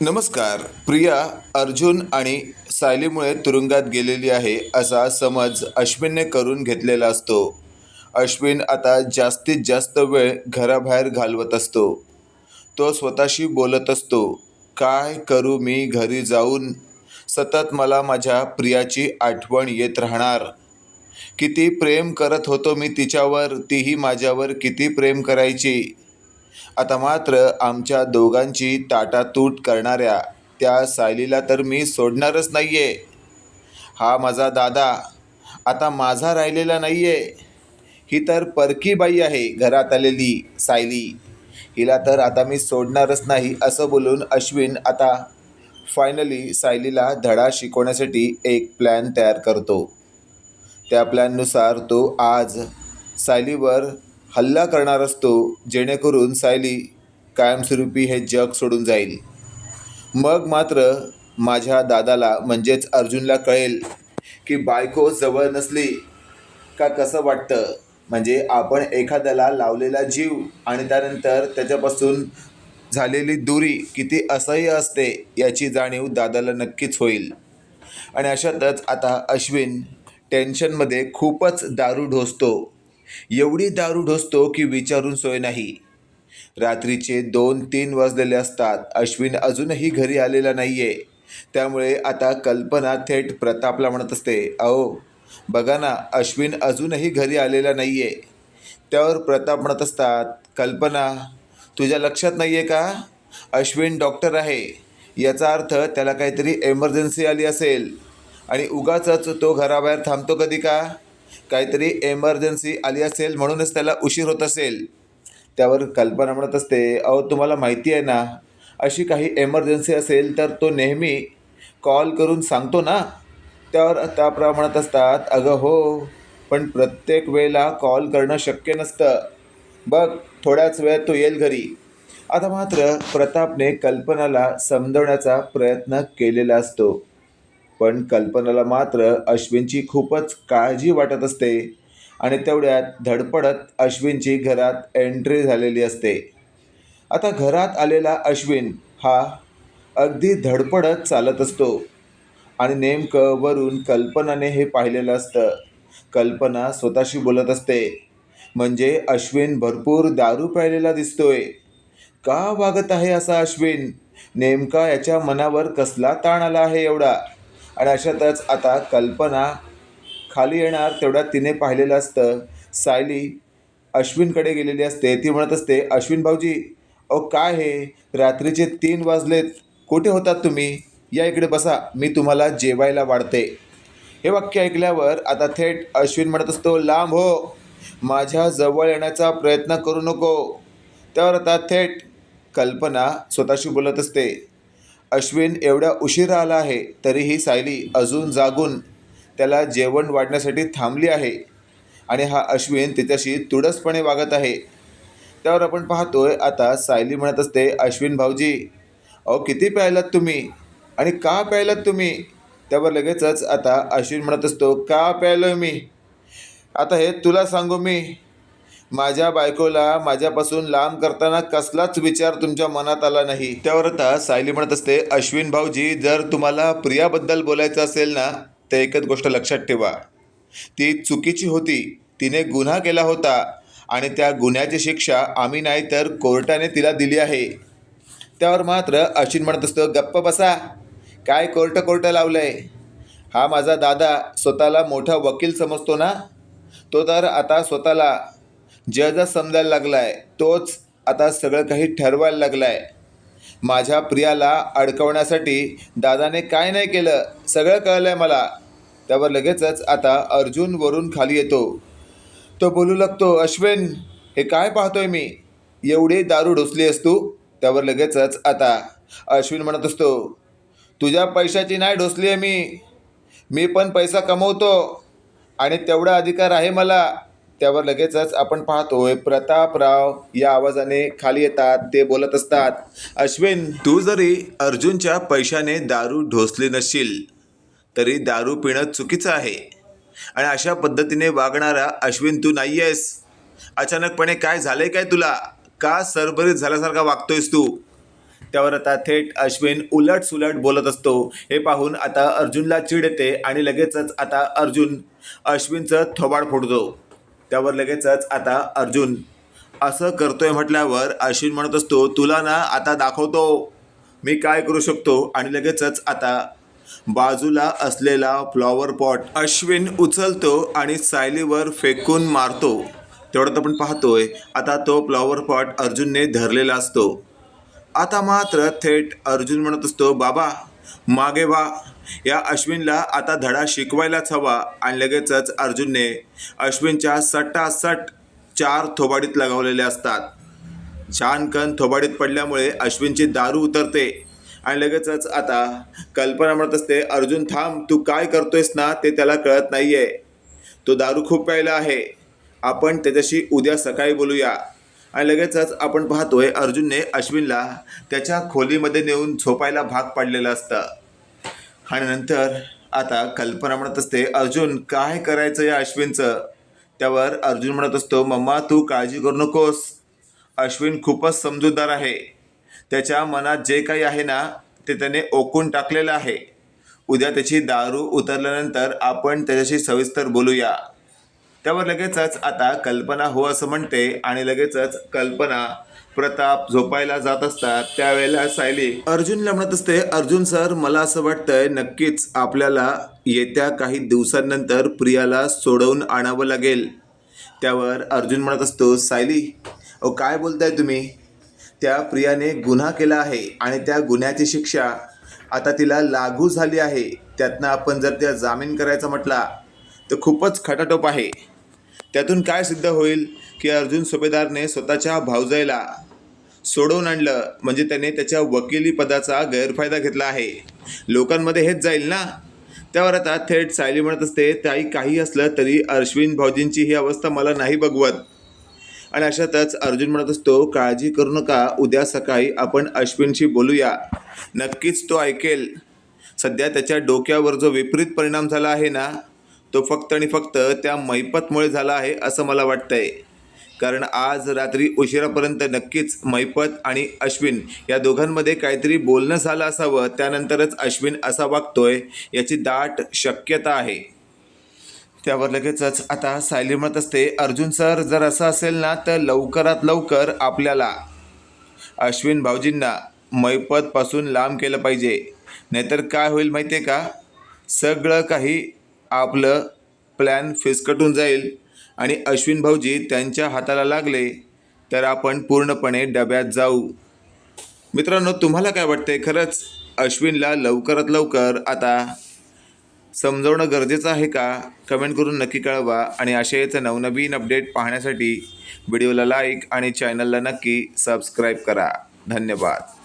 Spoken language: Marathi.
नमस्कार. प्रिया अर्जुन आणि सायलीमुळे तुरुंगात गेलेली आहे असा समज अश्विनने करून घेतलेला असतो. अश्विन आता जास्तीत जास्त वेळ घराबाहेर घालवत असतो. तो स्वतःशी बोलत असतो काय करू मी घरी जाऊन? सतत मला माझ्या प्रियाची आठवण येत राहणार. किती प्रेम करत होतो मी तिच्यावर तीही माझ्यावर किती प्रेम करायची? आता मात्र आमच्या दोघांची ताटातूट करणाऱ्या त्या सायलीला तर मी सोडणारच नाही आहे हा माझा दादा आता माझा राहिलेला नाही आहे ही तर परकी बाई आहे घरात आलेली सायली. हिला तर आता मी सोडणारच नाही असं बोलून अश्विन आता फायनली सायलीला धडा शिकवण्यासाठी एक प्लॅन तयार करतो. त्या प्लॅननुसार तो आज सायलीवर हल्ला करणार असतो जेणेकरून सायली कायमस्वरूपी हे जग सोडून जाईल. मग मात्र माझ्या दादाला म्हणजेच अर्जुनला कळेल की बायको जवळ नसली का कसं वाटतं? म्हणजे आपण एखाद्याला लावलेला जीव आणि त्यानंतर त्याच्यापासून झालेली दुरी किती असह्य असते याची जाणीव दादाला नक्कीच होईल. आणि अशातच आता अश्विन टेन्शनमध्ये खूपच दारू ढोसतो. एवढी दारू ढोसतो की विचारून सोय नाही. रात्रीचे दोन तीन वाजलेले असतात. अश्विन अजूनही घरी आलेला नाही आहे त्यामुळे आता कल्पना थेट प्रतापला म्हणत असते अहो बघा ना अश्विन अजूनही घरी आलेला नाही आहे त्यावर प्रताप म्हणत असतात कल्पना तुझ्या लक्षात नाही आहे का? अश्विन डॉक्टर आहे. याचा अर्थ त्याला काहीतरी एमर्जन्सी आली असेल. आणि उगाचच तो घराबाहेर थांबतो कधी का? काहीतरी एमर्जन्सी आली असेल म्हणूनच त्याला उशीर होत असेल. त्यावर कल्पना म्हणत असते अहो तुम्हाला माहिती आहे ना अशी काही एमर्जन्सी असेल तर तो नेहमी कॉल करून सांगतो ना. त्यावर त्या म्हणत असतात अगं हो पण प्रत्येक वेळेला कॉल करणं शक्य नसतं. बघ थोड्याच वेळात तो येईल घरी. आता मात्र प्रतापने कल्पनाला समजवण्याचा प्रयत्न केलेला असतो. पण कल्पनाला मात्र अश्विनची खूपच काळजी वाटत असते. आणि तेवढ्यात धडपडत अश्विनची घरात एंट्री झालेली असते. आता घरात आलेला अश्विन हा अगदी धडपडत चालत असतो. आणि नेमकं वरून कल्पनाने हे पाहिलेलं असतं. कल्पना स्वतःशी बोलत असते. म्हणजे अश्विन भरपूर दारू प्यायलेला दिसतोय. का वागत आहे असा अश्विन? नेमका याच्या मनावर कसला ताण आला आहे एवढा? आणि अशातच आता कल्पना खाली येणार तेवढ्यात तिने पाहिलेलं असतं. सायली अश्विनकडे गेलेली असते. ती म्हणत असते अश्विन भाऊजी अहो काय हे? रात्रीचे तीन वाजलेत. कुठे होतात तुम्ही? या इकडे बसा. मी तुम्हाला जेवायला वाढते. हे वाक्य ऐकल्यावर आता थेट अश्विन म्हणत असतो लांब हो. माझ्या जवळ येण्याचा प्रयत्न करू नको. त्यावर आता थेट कल्पना स्वतःशी बोलत असते. अश्विन एवढ्या उशिरा आला आहे तरीही सायली अजून जागून त्याला जेवण वाढण्यासाठी थांबली आहे. आणि हा अश्विन तिच्याशी तुडसपणे वागत आहे. त्यावर आपण पाहतोय आता सायली म्हणत असते अश्विन भाऊजी अहो किती प्यायलात तुम्ही? आणि का प्यायलात तुम्ही? त्यावर लगेचच आता अश्विन म्हणत असतो का प्यायलोय मी? आता हे तुला सांगू मी. माझ्या बायकोला माझ्यापासून लांब करताना कसलाच विचार तुमच्या मनात आला नाही. त्यावर आता सायली म्हणत असते अश्विन भाऊजी जर तुम्हाला प्रियाबद्दल बोलायचं असेल ना तर एकच गोष्ट लक्षात ठेवा. ती चुकीची होती तिने गुन्हा केला होता आणि त्या गुन्ह्याची शिक्षा आम्ही नाही तर कोर्टाने तिला दिली आहे. त्यावर मात्र अश्विन म्हणत असतो गप्प बसा. काय कोर्ट कोर्ट लावलं आहे हा माझा दादा स्वतःला मोठा वकील समजतो ना? तो तर आता स्वतःला जजच समजायला लागला आहे तोच आता सगळं काही ठरवायला लागला आहे माझ्या प्रियाला अडकवण्यासाठी दादाने काय नाही केलं सगळं कळलं आहे मला. त्यावर लगेचच आता अर्जुन वरून खाली येतो. तो बोलू लागतो अश्विन हे काय पाहतोय मी? एवढी दारू ढोसली असतो तू? त्यावर लगेचच आता अश्विन म्हणत असतो तुझ्या पैशाची नाही ढोसली आहे मी. मी पण पैसा कमवतो आणि तेवढा अधिकार आहे मला. त्यावर लगेचच आपण पाहतोय प्रतापराव या आवाजाने खाली येतात ते बोलत असतात अश्विन तू जरी अर्जुनच्या पैशाने दारू ढोसली नसशील तरी दारू पिणं चुकीचं आहे. आणि अशा पद्धतीने वागणारा अश्विन तू नाही आहेस अचानकपणे काय झालंय काय तुला? का सरभरीत झाल्यासारखा वागतोयस तू? त्यावर आता थेट अश्विन उलट सुलट बोलत असतो. हे पाहून आता अर्जुनला चिड येते आणि लगेचच आता अर्जुन अश्विनचं थोबाड फोडतो. त्यावर लगेचच आता अर्जुन असं करतोय म्हटल्यावर अश्विन म्हणत असतो तुला ना आता दाखवतो. मी काय करू शकतो? आणि लगेचच आता बाजूला असलेला फ्लॉवर पॉट अश्विन उचलतो आणि सायलीवर फेकून मारतो. तेवढ्यात आपण पाहतोय आता तो फ्लॉवर पॉट अर्जुनने धरलेला असतो. आता मात्र थेट अर्जुन म्हणत असतो बाबा मागे वा या अश्विनला आता धडा शिकवायलाच हवा आणि लगेचच अर्जुनने अश्विनच्या सटासट चार थोबाडीत लगावलेले असतात. छान कण थोबाडीत पडल्यामुळे अश्विनची दारू उतरते आणि लगेचच आता कल्पना म्हणत असते अर्जुन थांब तू काय करतोयस ना ते त्याला कळत नाही आहे तो दारू खूप प्यायला आहे. आपण त्याच्याशी उद्या सकाळी बोलूया. आणि लगेचच आपण पाहतोय अर्जुनने अश्विनला त्याच्या खोलीमध्ये नेऊन झोपायला भाग पाडलेलं असतं. आणि नंतर आता कल्पना म्हणत असते अर्जुन काय करायचं या अश्विनचं? त्यावर अर्जुन म्हणत असतो मम्मा तू काळजी करू नकोस. अश्विन खूपच समजूतदार आहे. त्याच्या मनात जे काही आहे ना ते त्याने ओकून टाकलेलं आहे. उद्या त्याची दारू उतरल्यानंतर आपण त्याच्याशी सविस्तर बोलूया. त्यावर लगेचच आता कल्पना हो असं म्हणते आणि लगेचच कल्पना प्रताप झोपायला जात असतात. त्यावेळेला सायली अर्जुनला म्हणत असते. अर्जुन सर मला असं वाटतंय नक्कीच आपल्याला येत्या काही दिवसांनंतर प्रियाला सोडवून आणावं लागेल. त्यावर अर्जुन म्हणत असतो सायली अहो काय बोलताय तुम्ही? त्या प्रियाने गुन्हा केला आहे आणि त्या गुन्ह्याची शिक्षा आता तिला लागू झाली आहे. त्यातनं आपण जर त्या जामीन करायचा म्हटला तर खूपच खटाटोप आहे. त्यातून काय सिद्ध होईल की अर्जुन सुभेदारने स्वतःच्या भावजाईला सोडवून आणलं म्हणजे त्याने त्याच्या वकिली पदाचा गैरफायदा घेतला आहे. लोकांमध्ये हेच जाईल ना? त्यावर आता थेट सायली म्हणत असते ताई काही असलं तरी अश्विन भाऊजींची ही अवस्था मला नाही बघवत. आणि अशातच अर्जुन म्हणत असतो काळजी करू नका उद्या सकाळी आपण अश्विनशी बोलूया. नक्कीच तो ऐकेल. सध्या त्याच्या डोक्यावर जो विपरीत परिणाम झाला आहे ना तो फक्त आणि फक्त त्या मैपतमुळे झाला आहे असं मला वाटतंय. कारण आज रात्री उशिरापर्यंत नक्कीच मैपत आणि अश्विन या दोघांमध्ये काहीतरी बोलणं झालं असावं त्यानंतरच अश्विन असा वागतोय याची दाट शक्यता आहे. त्यावर लगेचच आता सायली म्हणत असते अर्जुन सर जर असं असेल ना तर लवकरात लवकर आपल्याला. अश्विन भाऊजींना मैपतपासून लांब केलं पाहिजे. नाहीतर काय होईल माहिती आहे का? सगळं काही आपलं प्लॅन फिसकटून जाईल आणि अश्विन भाऊजी त्यांच्या हाताला लागले तर आपण पूर्णपणे डब्यात जाऊ. मित्रांनो तुम्हाला काय वाटते खरंच अश्विनला लवकरात लवकर आता समजवणं गरजेचं आहे का? कमेंट करून नक्की कळवा आणि असेच नवनवीन अपडेट पाहण्यासाठी व्हिडिओला लाईक आणि चॅनलला नक्की सबस्क्राईब करा. धन्यवाद.